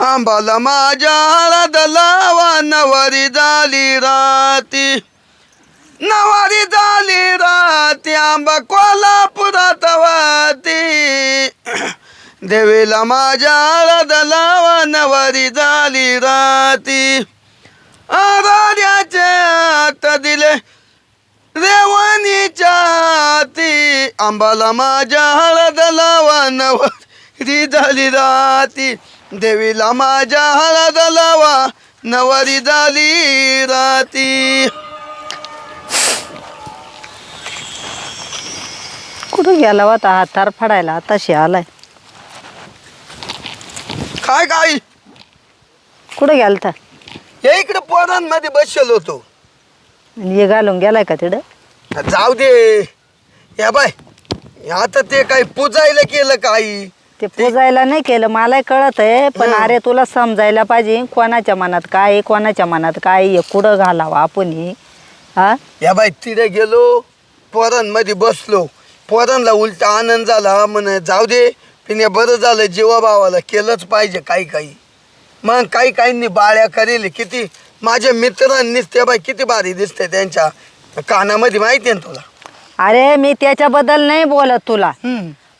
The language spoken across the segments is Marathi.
आंबाला माझ्या हळद लावा नवारी झाली राती. नवारी झाली राती आंबा कोल्हापुरात वाती देवीला माझ्या हळद लावा नवारी झाली राती. आराध्याचे हात दिले रेवणीच्या हाती आंबाला माझ्या हळद लावा नवरी झाली राती. देवीला माझ्या हळद लावा नवरी झाली राती. कुठं गेला होता हा तार फाडायला आताशी आलाय. काय काय कुठं गेलता? हे इकडे पोरांमध्ये बसलो होतो. आणि हे घालून गेलाय का तिकडं जाऊ दे. या बाय. आता ते काही पुजायला केलं काही. ते पुजायला नाही केलं मला कळत आहे पण. अरे तुला समजायला पाहिजे कोणाच्या मनात काय आहे, कोणाच्या मनात काय आहे, हे कुठं घालावं आपण हे? हा? या बाई तिथे गेलो पोरांमध्ये बसलो. पोरांना उलटा आनंद झाला म्हण जाऊ दे पिण्या बरं झालं जीवाभावाला केलंच पाहिजे काही काही. मग काही काहींनी बाळ्या करेल किती माझ्या मित्रांनीच त्या बाई किती भारी दिसते त्यांच्या कानामध्ये माहिती आहे ना तुला? अरे मी त्याच्याबद्दल नाही बोलत तुला.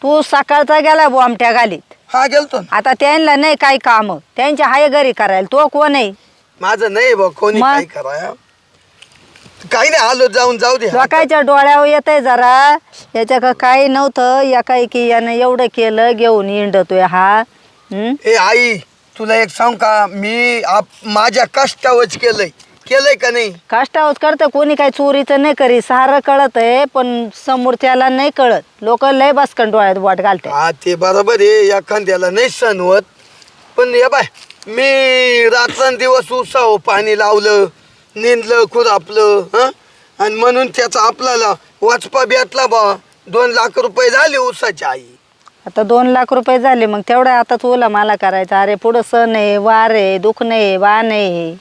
तू सकाळचा गेला बोमट्या घालीत हा गेलतो ना. आता त्यांना नाही काही काम. त्यांच्या हाय घरी करायला. तो कोण आहे? माझं नाही बा कोणी मग? काही करा काही नाही आलो जाऊन जाऊ दे. लोकांच्या डोळ्यावर येत आहे जरा. याच्या का काही नव्हतं. या काही की यानं एवढं केलं घेऊन इंडतोय हा. हं? ए आई तुला एक सांग का? मी आप माझ्या कष्टावच केलंय. केलंय का नाही? कष्टावच करतं कोणी काही चोरीचं नाही करी सारं कळत आहे पण समोरच्याला नाही कळत. लोक लय बसकन डोळ्यात वाट घालते हा ते बरोबर आहे. एखाद्याला नाही सण होत पण या बाय मी रात्रंदिवस उसाव पाणी लावलं निंदलं खुरापलं हं? आणि म्हणून त्याचा आपल्याला वाचपा भेटला बा. दोन लाख रुपये झाले उसाची आई. आता दोन लाख रुपये झाले मग तेवढं आता तुला मला करायचं. अरे पुढं सण आहे वार आहे दुख नाही वाण आहे.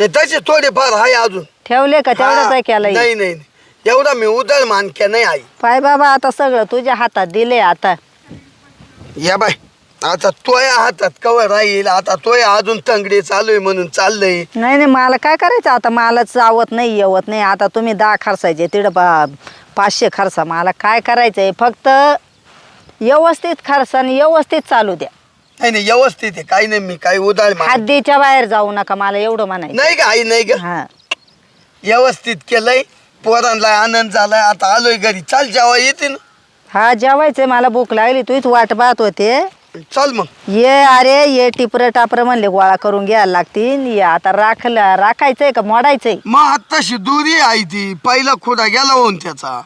नाही तसे थोडेफार आहे अजून. ठेवले का? तेवढंच हा, आहे केलं नाही नाही नाही. एवढा मी उदळ मानक्या नाही आई. पाय बाबा आता सगळं तुझ्या हातात दिले आता. या बाय आता तोया हातात कवर राहील? आता तोया अजून तंगडी चालू आहे म्हणून चाललंय. नाही नाही मला काय करायचं? आता मला चावत नाही येवत नाही. आता तुम्ही दहा खर्चायचे तिकडं पा पाचशे खर्चा. मला काय करायचं आहे फक्त व्यवस्थित खर्च आणि व्यवस्थित चालू द्या. नाही नाही व्यवस्थित आहे. काही नाही मी काही उदाळ हद्दीच्या बाहेर जाऊ नका मला एवढं म्हणायचं. नाही का आई नाही ग हा. व्यवस्थित केलंय. पोरांना आनंद झालाय. आता आलोय घरी. चाल जेव्हा येते ना हा जेवायचंय. मला भूक लागली. तूच वाट पाहत होते. चल मग. ये अरे ये टिपर टापर म्हणले गोळा करून घ्यायला लागतील. ये आता राखलं राखायचंय का? मोडायचंय. मग आत्ताशी दुरी आहे ती. पहिला खोडा गेला होऊन त्याचा.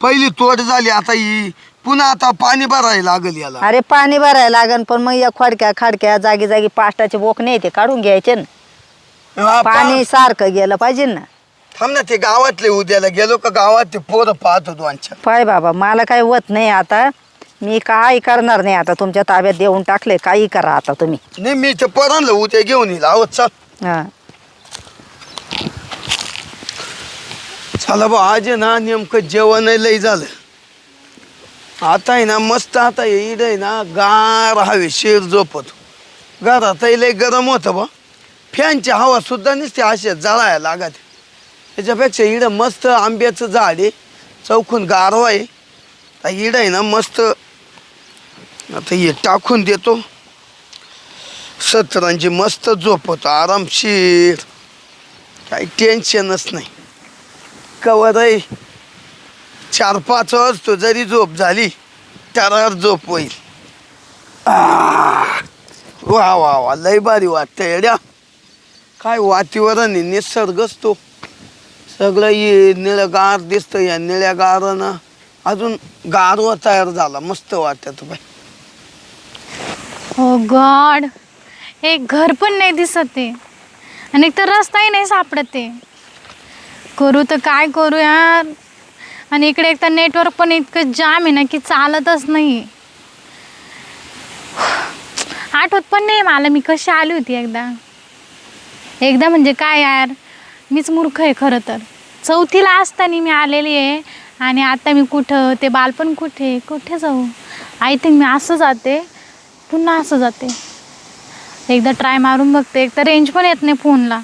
पहिली तोड झाली. आता ही पुन्हा आता पाणी भरायला लागल याला. अरे पाणी भरायला लागन पण मग या खडक्या खडक्या जागी जागी पाष्टाचे बोक नाही ते काढून घ्यायचे ना. हा, पा- पाणी सारखं गेलं पाहिजे ना. थांब ना ते गावातले उद्याला गेलो का गावात ते पोरं पाहत होतो आमच्या पाय बाबा मला काही होत नाही आता. मी काही करणार नाही आता तुमच्या ताब्यात देऊन टाकले काही करा आता तुम्ही. नाही मी ते पोरांना उद्या घेऊन येईल. आहोत चल. हा. चला बा आज आहे ना नेमकं जेवण लय झालं. आता आहे ना मस्त आता इड आहे ना गार हवे शेर झोपत. घरातही लय गरम होतं बा. फॅनची हवा सुद्धा नसते अशा जळायला लागत. त्याच्यापेक्षा इड मस्त आंब्याचं झाड आहे चौकून गारवा आहे. आता इड आहे ना मस्त. आता हे टाकून देतो. सतरांची मस्त झोप होतो आरामशीर. काही टेन्शनच नाही. कवर आहे. चार पाच वाजतो जरी झोप झाली त्यावर झोप होईल. वा वा वा लय भारी वाटतं येड्या काय वातीवरण आहे निसर्गच तो. सगळं ये निळं गार दिसतं या निळ्या गारानं. अजून गारवा तयार झाला मस्त वाटत बाई. हो गॉड एक घर पण नाही दिसत ते आणि एक तर रस्ताही नाही सापडत ते करू तर काय करू यार? आणि इकडे एकतर नेटवर्क पण इतकं जाम आहे ना की चालतच नाही. आठवत पण नाही मला मी कशी आली होती एकदा. एकदा म्हणजे काय यार मीच मूर्ख आहे खरं तर. चौथीला असताना मी आलेली आहे आणि आता मी कुठं ते बालपण कुठे कुठे जाऊ? आय थिंक मी असं जाते पुन्हा असं जाते. एकदा ट्राय मारून बघते एक तर रेंज पण येत नाही फोनला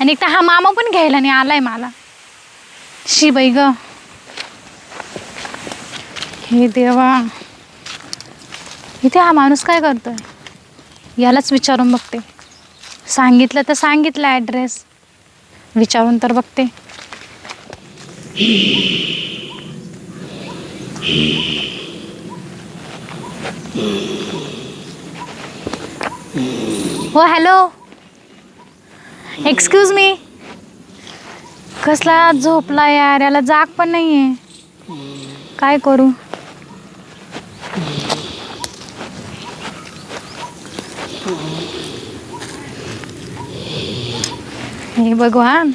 आणि एक तर हा मामा पण घ्यायला नाही आहे मला. शी बाई गं. हे देवा. इथे हा माणूस काय करतोय? यालाच विचारून बघते. सांगितलं तर सांगितलं ॲड्रेस विचारून तर बघते. हो हॅलो एक्सक्यूज मी कसला झोपला यार? याला जाग पण नाही आहे काय करू? हे भगवान.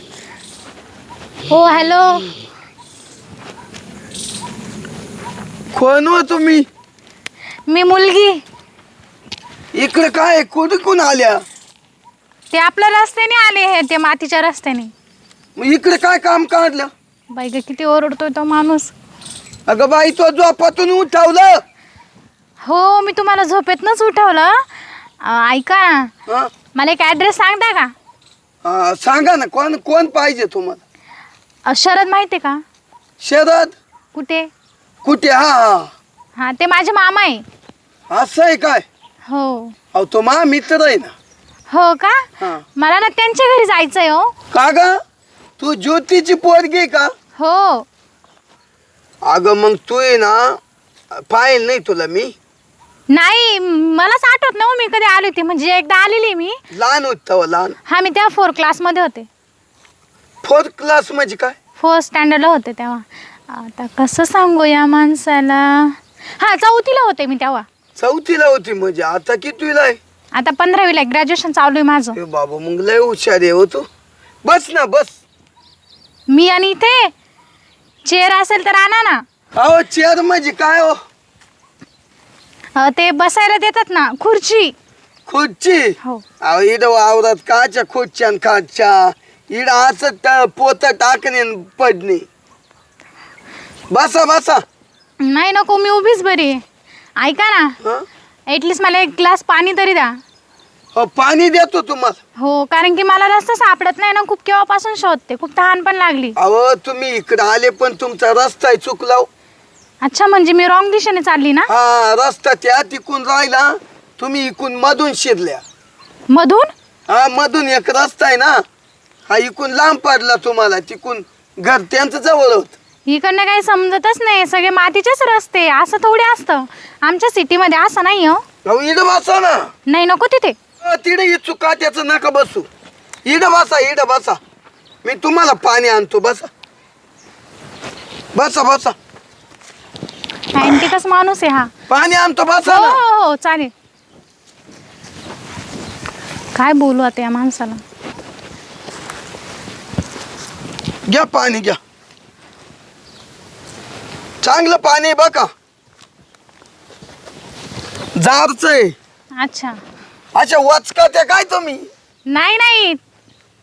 हो हॅलो. कोण हो तुम्ही? मी मुलगी. इकडे काय? कुठे कोण आल्या? ते आपल्या रस्त्याने आले हे ते मातीच्या रस्त्याने. मग इकडे काय काम काढलं? बाई ग किती ओरडतोय तो माणूस. अगं बाई तो झोपातून उठवलं. हो मी तुम्हाला झोपेतनंच उठवलं. अं, ऐका. हा? मला एक ॲड्रेस सांगता का? सांगा ना कोण कोण पाहिजे तुम्हाला? अं, शरद माहिती आहे का? शरद? कुठे? कुठे? हा हा. हां ते माझे मामा आहे. असं आहे काय? हो. अहो तो मा मित्र आहे ना. हो का? हा. मला ना त्यांच्या घरी जायचं आहे हो. का ग? तू ज्योतीची पोरगी आहे का? हो. अगं मग तू आहे ना पाहिल नाही तुला मी? नाही मलाच आठवत नाही हो मी कधी आली होती. म्हणजे एकदा आलेली मी. लहान होत तेव्हा लहान. हा मी तेव्हा फोर क्लासमध्ये होते. फोर्थ क्लास म्हणजे काय? फोर्थ स्टँडर्डला होते तेव्हा. आता कसं सांगू या माणसाला? हां चौथीला होते मी तेव्हा. चौथीला होती म्हणजे. आता कितवीला आहे? आता पंधरावीला ग्रॅज्युएशन चालू आहे माझं. ए बाबा मग लय हुशार आहे हो तू. बस ना बस. मी आणि इथे. चेअर असेल तर आणा ना. अहो चेअर म्हणजे काय हो? अं, ते बसायला देतात ना खुर्ची. खुर्ची? हो. अहो इड वावरात काच्या खुर्च्या न काच्या. इड असं पोत टाकणे न पडणे. बसा बसा. नाही नको मी उभीच बरी आहे. ऐका ना. हं? ॲटलिस्ट मला एक ग्लास पाणी तरी द्या. हो पाणी देतो तुम्हाला. हो कारण की मला रस्ता सापडत नाही ना खूप केव्हापासून शोधते. खूप तहान पण लागली. अहो तुम्ही इकडे आले पण तुमचा रस्ता चुकला हो. अच्छा म्हणजे मी रॉंग दिशेने चालली ना? हा रस्ता त्या तिकून राहिला तुम्ही इकून मधून शिरल्या. मधून? हा मधून एक रस्ता आहे ना हा इकून लांब पडला तुम्हाला तिकून घर त्यांचं जवळ होत. इकडनं काही समजतच नाही सगळे मातीचेच रस्ते असं थोडे असतं. आमच्या सिटीमध्ये असं नाही हो. अहो इड बसा ना. नाही नको तिथे. अ, तिकडे ही चुका त्याचं नका बसू. इड बसा इड बसा. मी तुम्हाला पाणी आणतो बसा. बसा बसा. अँटिकच माणूस आहे हा. पाणी आणतो बसा हो ना हो हो चालेल. काय बोलू आता या माणसाला? घ्या पाणी घ्या. चांगलं पाणी आहे बघा. जारच आहे. अच्छा. अच्छा वाचका त्या काय तुम्ही? नाही नाही.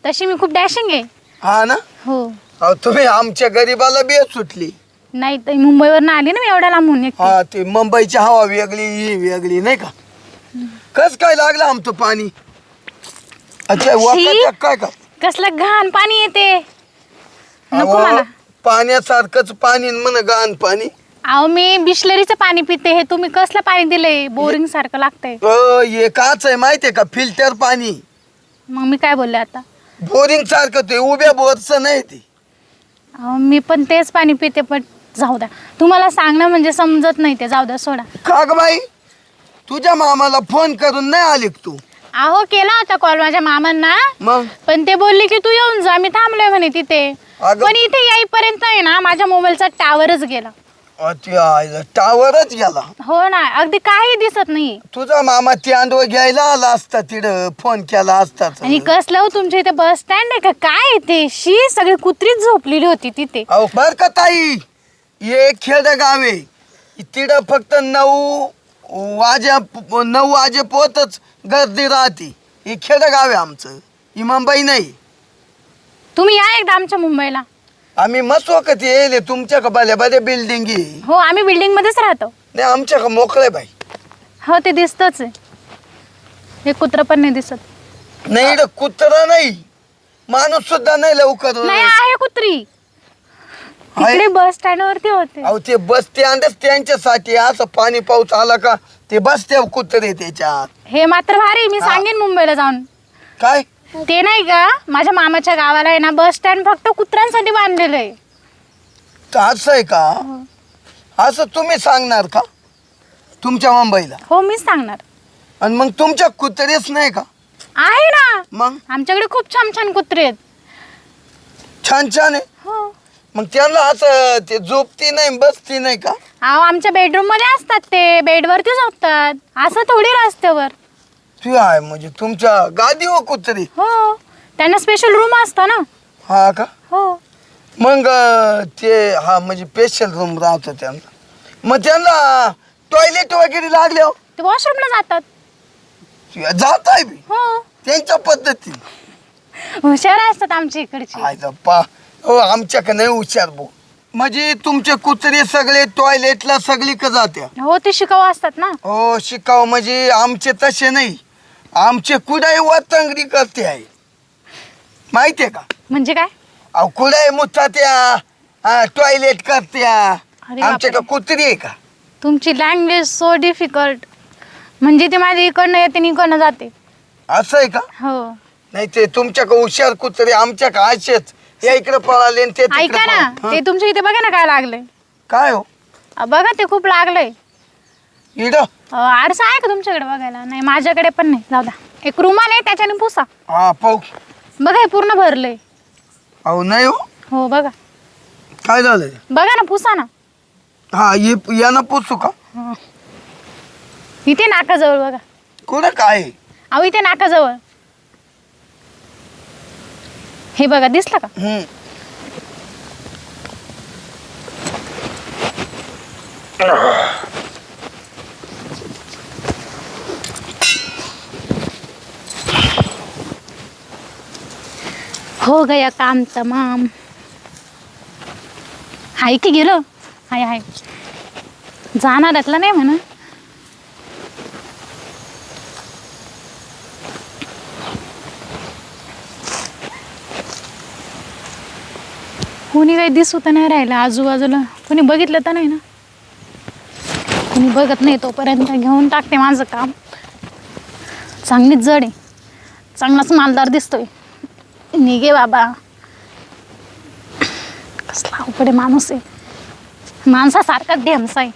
तशी मी खूप डॅशिंग आहे. हा ना? हो. अहो तुम्ही आमच्या गरीबाला बेस सुटली. नाही तर मुंबईवरून आली ना मी एवढ्या लांबून एकटी. हा ते मुंबईची हवा वेगळी ही वेगळी नाही का? कस काय लागलं आमचं पाणी? अच्छा काय काय कसलं घाण पाणी येते. नको अहो, मला. पाण्यासारखंच पाणी म्हण गाण पाणी. अहो मी बिस्लरीचं पाणी पिते हे तुम्ही कसलं पाणी दिलंय? बोरिंग सारखं लागतंय. अ, हे काच आहे माहितीये का? फिल्टर पाणी. मग मी काय बोलले आता? बोरिंग सारखं ते उभ्या बोरचं नाही ते. अहो मी पण तेच पाणी पिते पण जाऊ द्या. तुम्हाला सांगणं म्हणजे समजत नाही ते. जाऊ द्या सोडा. का ग बाई? तुझ्या मामाला फोन करून नाही आली का तू. अहो केला होता कॉल माझ्या मामांना. मग? पण ते बोलले की तू येऊन जा मी थांबलोय म्हणे तिथे. अगं- पण इथे येईपर्यंत आहे ना माझ्या मोबाईलचा टावरच गेला. टावरच गेला? हो ना अगदी काही दिसत नाही. तुझा मामा त्यां घ्यायला आला असता तिथं फोन केला असता आणि कसलं हो तुमच्या इथे बस स्टँड आहे का? काय आहे ते? शी सगळी कुत्रीच झोपलेली होती तिथे. अहो बर का ताई? हे खेड गावे. तिथं फक्त नऊ वाजे नऊ वाजे पोतच गर्दी राहते. हे खेड गाव आहे आमचं. ही मुंबई नाही. तुम्ही या एकदा आमच्या मुंबईला. आम्ही मसवकत येईल तुमच्या का भल्या भल्या बिल्डिंग हो. आम्ही बिल्डिंग मध्येच राहतो. नाही आमच्या का मोकळे बाई. हो ते दिसतच आहे. एक कुत्र पण नाही दिसत. नाही कुत्रा नाही. माणूस सुद्धा नाही लवकर. नाही आहे कुत्री. आहे? इकडे बस स्टँड वरती होते. अहो ते बस स्टँडच त्यांच्यासाठी. असं पाणी पाऊस आला का ते बसते कुत्रे त्याच्यात. हे मात्र भारी मी हा. सांगेन मुंबईला जाऊन. काय? ते नाही का माझ्या मामाच्या गावाला आहे ना बस स्टँड फक्त कुत्र्यांसाठी बांधलेलं आहे. तर असं आहे का? असं तुम्ही सांगणार का? तुमच्या मुंबईला. हो मीच सांगणार. आणि मग तुमच्या कुत्रेच नाही का? आहे ना. मग? आमच्याकडे खूप छान छान कुत्रे आहेत. छान छान आहे? हो. मग त्यांना असं ते झोपती नाही बसती नाही का? अहो आमच्या बेडरूममध्ये असतात ते. बेडवरती झोपतात. असं थोडी रस्त्यावर. तू आहे म्हणजे तुमच्या गादी हो कुत्री. हो. त्यांना स्पेशल रूम असतो ना. हा का? हो. मग अं, ते हा म्हणजे स्पेशल रूम राहतो त्यांना. मग त्यांना टॉयलेट वगैरे लागले हो. ते वॉशरूमला जातात. जात आहे बी. हो. त्यांच्या पद्धतीने. हुशार असतात आमच्या इकडचे. आयचा पा. हो आमच्याकडे नाही हुशार भाऊ. म्हणजे तुमचे कुत्रे सगळे टॉयलेटला सगळी का जात्या. हो ते शिकाऊ असतात ना. हो शिकाव म्हणजे आमचे तसे नाही. आमचे कुडाई वातंगडी करते आहे माहितीये का? म्हणजे काय? अहो कुडाई मुत्ता त्या टॉयलेट करत्या. अरे आमच्या का बापरे. कुत्री आहे का? तुमची लँग्वेज सो डिफिकल्ट म्हणजे ते माझ्या इकडनं येते आणि इकडनं जाते. असं आहे का? हो. नाही ते तुमच्या का हुशार कुत्रे आमच्या का असेच. या इकडे पळाले आणि ते तिकडे ऐका ना. ते. तुमच्या इथे बघा ना काय लागलंय. काय हो? अ, बघा ते खूप लागलंय. इड? अ, आरसा आहे का तुमच्याकडे बघायला? नाही माझ्याकडे पण नाही. जाऊ द्या. एक रुमाल आहे त्याच्याने पुसा. हा पाहू. बघा हे पूर्ण भरलंय. अहो नाही हो. हो बघा. काय झालं बघा ना पुसा ना. हा ये यानं पोचू का? हं. इथे नाकाजवळ बघा. कुठं काय? आहे? अहो इथे नाकाजवळ. हे बघा दिसलं का? हम्म. हो गया काम तमाम हाय की गेलो? हाय हाय. जाणारातला नाही म्हणा कोणी काही दिसू तर नाही राहिलं आजूबाजूला. कोणी बघितलं तर नाही ना? कोणी बघत नाही तोपर्यंत घेऊन टाकते माझं काम. चांगलीच जड आहे. चांगलाच मालदार दिसतोय. निघे बाबा. कसला अवघड माणूस आहे. माणसासारखा ढेमसा आहे.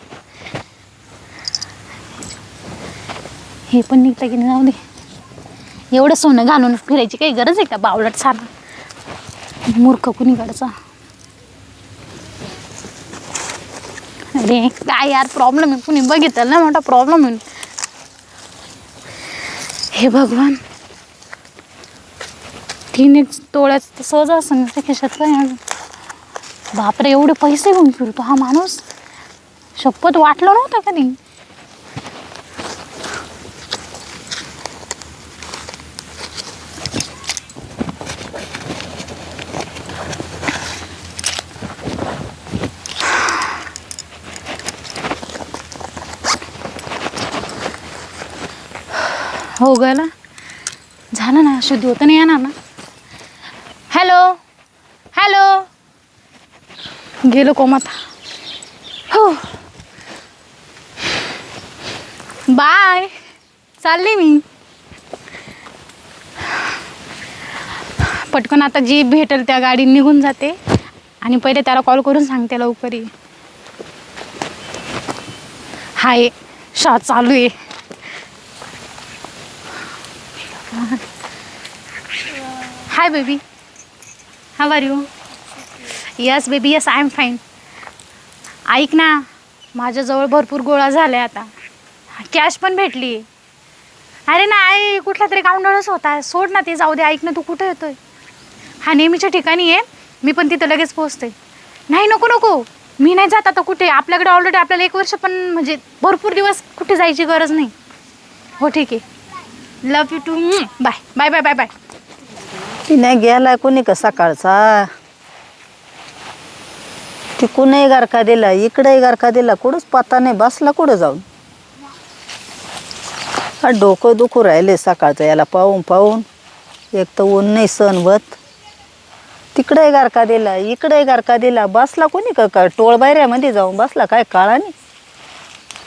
हे पण निघतं की नाही जाऊ दे. एवढं सोनं घालून फिरायची काही गरज आहे का बावलट सारा? मूर्ख कुणीकडचा. अरे काय यार प्रॉब्लेम आहे. कुणी बघितलं ना मोठा प्रॉब्लेम आहे. हे भगवान. तीन एक तोळ्याच तर सहज असं त्या खिशात काय बापरे एवढे पैसे घेऊन फिरतो हा माणूस. शपथ वाटलं नव्हतं कधी. हो गेला. झालं ना शुद्धी होतं नाही येणार ना? Hello hello. गेलो कोमात. हो. बाय. चालली मी. पटकन आता जी भेटेल त्या गाडी निघून जाते. आणि पहिले त्याला कॉल करून सांगते लवकर. हाय शा चालू आहे. Hi baby how are you yes baby yes I am fine ऐक ना माझ्याजवळ भरपूर गोळा झाला आहे आता. कॅश पण भेटली. अरे ना आई कुठला तरी काउंटरच होता. सोड ना ते जाऊ दे. ऐक ना तू कुठं येतोय? हा नेहमीच्या ठिकाणी आहे मी पण तिथं लगेच पोहोचते. नाही नको नको. मी नाही जात आता कुठे. आपल्याकडे ऑलरेडी आपल्याला एक वर्ष पण म्हणजे भरपूर दिवस कुठे जायची गरज नाही. हो ठीक आहे. Love you too bye bye bye bye bye तिने गेलाय कोणी का सकाळचा? ती कुणाही गारखा दिला इकडेही गारखा दिला कुठंच पत्ता नाही बसला कुठं जाऊन? हा डोकं दुखू राहिले सकाळचं याला पाहून पाहून. एक तर ऊन नाही सण वत तिकडे गारका दिला इकडे गारका दिला बसला कोणी का का टोळबायऱ्यामध्ये जाऊन? बसला काय काळा नाही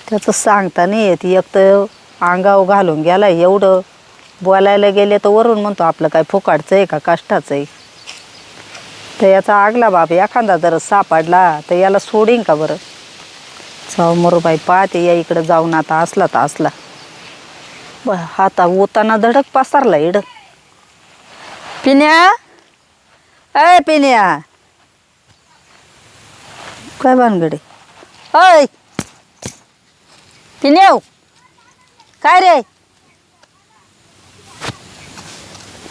त्याचं सांगता नाही येत एक तर अंगाव घालून गेला एवढं. बोलायला गेले तर वरून म्हणतो आपलं काय फुकाटचं आहे का? कष्टाचं आहे? तर याचा आगला बाप एखादा जर सापडला तर याला सोडीन का बरं? समोर बाई पाहते या इकडं जाऊन आता असला तर असला. ब हाता ओताना धडक पसरला इड. पिन्या? अय पिण्या काय भानगडे अय पिण्याव हो! काय रे?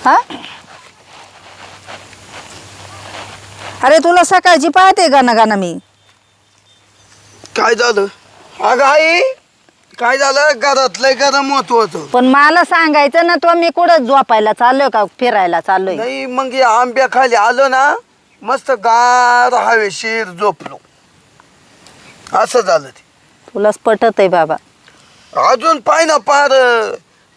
हा? अरे तुला सकाळची पाहते गाणं गाणं मी. काय झालं? अगं आई काय झालं? घरात लय गरम होत होतं पण मला सांगायचं ना तो मी कुठं झोपायला चाललोय का फिरायला चाललोय? नाही मग या आंब्याखाली आलो ना मस्त गार हवेशीर झोपलो. असं झालं ते. तुलाच पटत आहे बाबा. अजून पाय ना पार.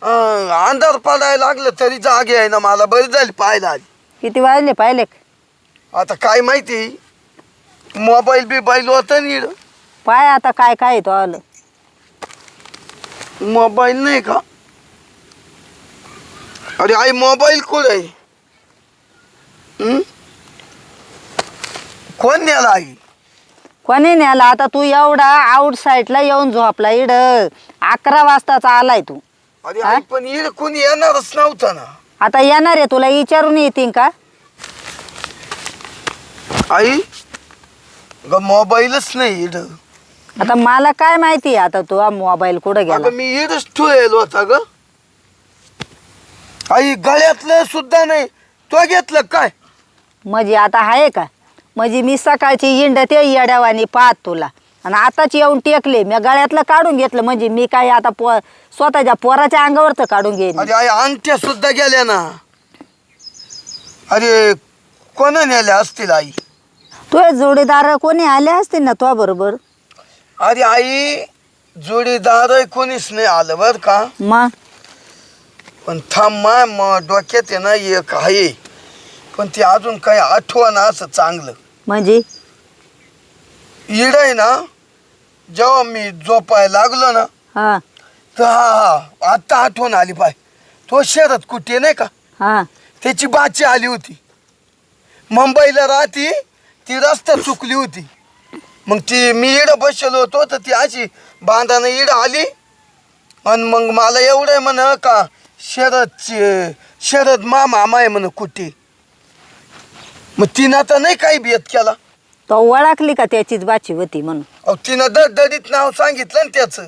अंधार पडायला लागलं तरी जागे आहे ना मला. बरी झाली पाहायला आली. किती वाजले पाहिले? का? आता काय माहिती? मोबाईल बिबाईल होतं नीड पाय आता काय काय आहे तो आलं. मोबाईल नाही का? अरे आई मोबाईल कुठं आहे? हं? कोण नेला आई? कोणी न्याला आता तू एवढा आउट साईडला येऊन झोपला इड अकरा वाजताचा आलाय तू. अरे? आई पण इड कोणी येणारच नव्हतं ना. आता येणार आहे तुला विचारून येतील का? आई ग मोबाईलच नाही इड. आता मला काय माहिती आता तू मोबाईल कुठं गेला? अगं मी इडच ठेवलेलो होता ग. आई गळ्यातलं सुद्धा नाही. तो घेतलं काय? म्हणजे आता आहे का? म्हणजे मी सकाळची इंड ते येड्यावानी पाहत तुला. आणि आताच येऊन टेकले. मी गळ्यातलं काढून घेतलं. म्हणजे मी काय आता पो स्वतःच्या पोराच्या अंगावरचं काढून घेईन. अरे आई अंगठ्या सुद्धा गेल्या ना. अरे कोण नेल्या असतील आई? तुझे जोडीदार कोणी आले असतील ना तुझ्या बरोबर? अरे आई जोडीदार कोणीच नाही आलं बर का. मग पण थांब माय म डोक्यात आहे ना एक आहे. पण ते अजून काही आठवण असं चांगलं. म्हणजे? इड आहे ना जेव्हा मी झोपायला लागलो ना हा. तर हा हा आत्ता आठवण आली पाय तो शरद कुठे नाही का? हा. त्याची बाची आली होती. मुंबईला राहती ती रस्ता चुकली होती. मग ती मी इडं बसलो होतो तर ती अशी बांधानं इडं आली. आणि मग मला एवढं आहे म्हण का शरदची शरद मा मामा आहे म्हण कुठे. मग तिनं तर नाही काही बेत केला. तो ओळखली का त्याचीच बाची होती म्हणून? अहो तिनं दडदडीत नाव सांगितलं ना त्याचं.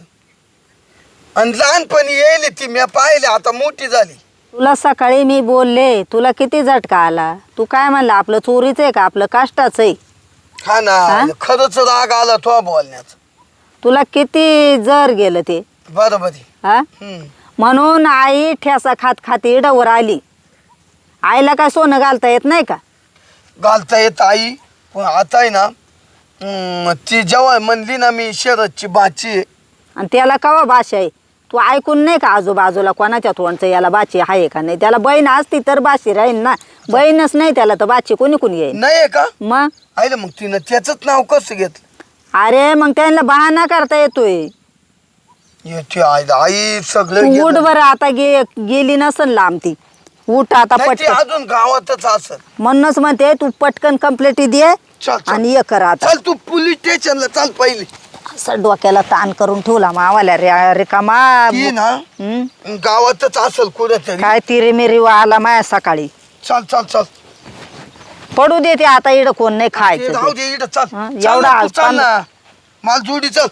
आणि लहानपणी येईल ती मी पाहिले आता मोठी झाली. तुला सकाळी मी बोलले तुला किती झटका आला? तू काय म्हणला आपलं चोरीचं आहे का? आपलं काष्टाचं आहे? हा ना? खरंच राग आला तो बोलण्याचा. तुला किती जर गेलं ते? बरोबर आहे. हा? हम्म. म्हणून आई ठेसा खात खात इडावर आली. आईला काय सोनं घालता येत नाही का? घालता येत आई. पण आता आहे ना ती जेव्हा म्हणली ना मी शरदची बाची आहे, आणि त्याला कवा भाषा आहे? तू ऐकून नाही का आजूबाजूला कोणाच्या तोंडचं याला बाची आहे का नाही? त्याला बहीण असती तर बाशी राहील ना. बहीणच नाही त्याला तर बाची कोणी कोणी येईल नाही आहे का? मग? आईला मग तिनं त्याचंच नाव कसं घेतलं? अरे मग त्यांना बहाणा करता येतोय. येते आई आई सगळं तू उठ. बरं आता गे गेली नसन लांब ती. उठ आता नाही, ती पटकन. अजून गावातच असत म्हणूनच म्हणते तू पटकन कंप्लेंट दे चल, चल. आणि ये कर आता. चल तू पोलीस स्टेशनला चाल पहिली. असं डोक्याला ताण करून ठेवला मावाल्या रे रिकामा ती ना. हं? गावातच असल कुठेतरी. काय तिरे मेरी आला माया सकाळी. चल चल चल. पडू दे ते आता इड कोण नाही ते खायचं राहू ते. दे इकडं चल. हं, चल एवढा ना, तू चल पान- ना. मला जोडी चल.